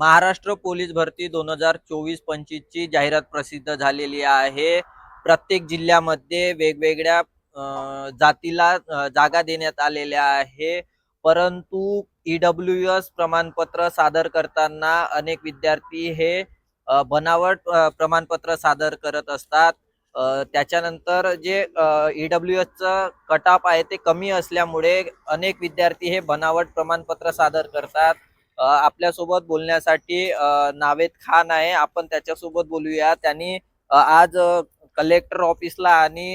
Maharashtra police भरती दोन हजार चोवीस पंचवीस ची जाहिरात प्रसिद्ध झालेली आहे. प्रत्येक जिल्ह्यामध्ये वेगवेगळ्या जातीला जागा देण्यात आलेल्या आहे. परंतु ईडब्ल्यू एस प्रमाणपत्र सादर करताना अनेक विद्यार्थी हे बनावट प्रमाणपत्र सादर करत असतात. त्याच्यानंतर जे ईडब्ल्यू एसचं कट ऑफ आहे ते कमी असल्यामुळे अनेक विद्यार्थी हे बनावट प्रमाणपत्र सादर करतात. आपल्यासोबत बोलण्यासाठी नावेद खान आहे. आपण त्याच्यासोबत बोलूया. त्यांनी आज कलेक्टर ऑफिसला आणि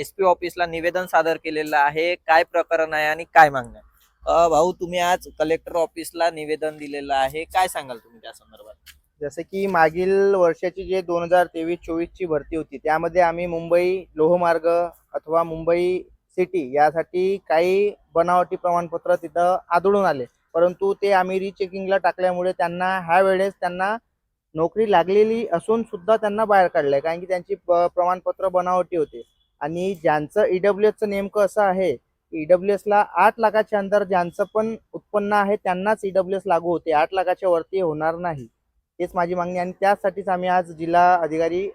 एस पी ऑफिसला निवेदन सादर केलेलं आहे. काय प्रकरण आहे आणि काय मागणं आहे भाऊ तुम्ही आज कलेक्टर ऑफिसला निवेदन दिलेलं आहे. काय सांगाल तुम्ही त्या संदर्भात? जसं की मागील वर्षाची जे दोन हजार तेवीस चोवीसची भरती होती त्यामध्ये आम्ही मुंबई लोहमार्ग अथवा मुंबई सिटी यासाठी काही बनावटी प्रमाणपत्र तिथं आदळून आले. परंतु ते आम्ही रिचेकिंगला टाकल्यामुळे त्यांना ह्या वेळेस त्यांना नोकरी लागलेली असून सुद्धा त्यांना बाहेर काढलंय. कारण की त्यांची प्रमाणपत्र बनावटी होते. आणि ज्यांचं ईडब्ल्यू एसचं नेमकं असं आहे ईडब्ल्यू एसला आठ लाखाच्या अंदर ज्यांचं पण उत्पन्न आहे त्यांनाच ईडब्ल्यू एस लागू होते. आठ लाखाच्या वरती होणार नाही. हेच माझी मागणी आणि त्यासाठीच आम्ही आज जिल्हा अधिकारी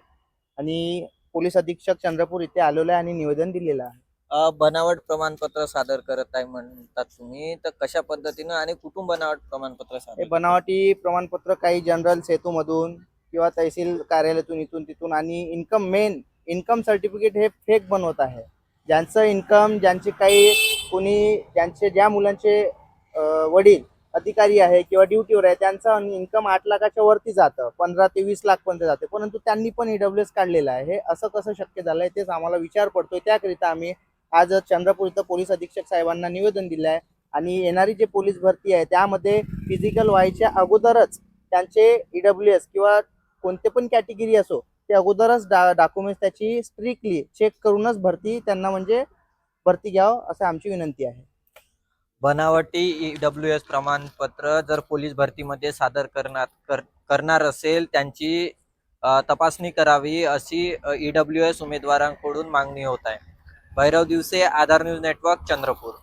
आणि पोलीस अधीक्षक चंद्रपूर इथे आलेलो आहे आणि निवेदन दिलेलं आहे. बनावट प्रमाणपत्र सादर करत आहे म्हणतात तुम्ही. तर कशा पद्धतीनं आणि कुठून बनावट प्रमाणपत्र हे सादर बनावटी प्रमाणपत्र काही जनरल सेतूमधून किंवा तहसील कार्यालयातून इथून तिथून आणि इन्कम मेन इन्कम सर्टिफिकेट हे फेक बनवत आहे. ज्यांचं इन्कम ज्यांचे काही कोणी ज्यांचे ज्या मुलांचे अं, वडील अधिकारी आहे किंवा ड्युटीवर आहे त्यांचं इन्कम आठ लाखाच्या वरती जातं पंधरा ते वीस लाख पर्यंत जाते. परंतु त्यांनी पण ईडब्ल्यू एस काढलेलं आहे. हे असं कसं शक्य झालंय तेच आम्हाला विचार पडतोय. त्याकरिता आम्ही आज चंद्रपूर इथं पोलीस अधीक्षक साहेबांना निवेदन दिलं आहे आणि येणारी जे पोलीस भरती आहे त्यामध्ये फिजिकल व्हायच्या अगोदरच त्यांचे ईडब्ल्यू एस किंवा कोणते पण कॅटेगरी असो ते अगोदरच डा डॉक्युमेंट्स त्याची स्ट्रिक्टली चेक करूनच भरती त्यांना म्हणजे भरती घ्यावं असं आमची विनंती आहे. बनावटी ईडब्ल्यू एस प्रमाणपत्र जर पोलीस भरतीमध्ये सादर करणार कर, करणार असेल त्यांची तपासणी करावी अशी ईडब्ल्यू एस उमेदवारांकडून मागणी होत आहे. Bhairav Divase Aadhaar news network Chandrapur.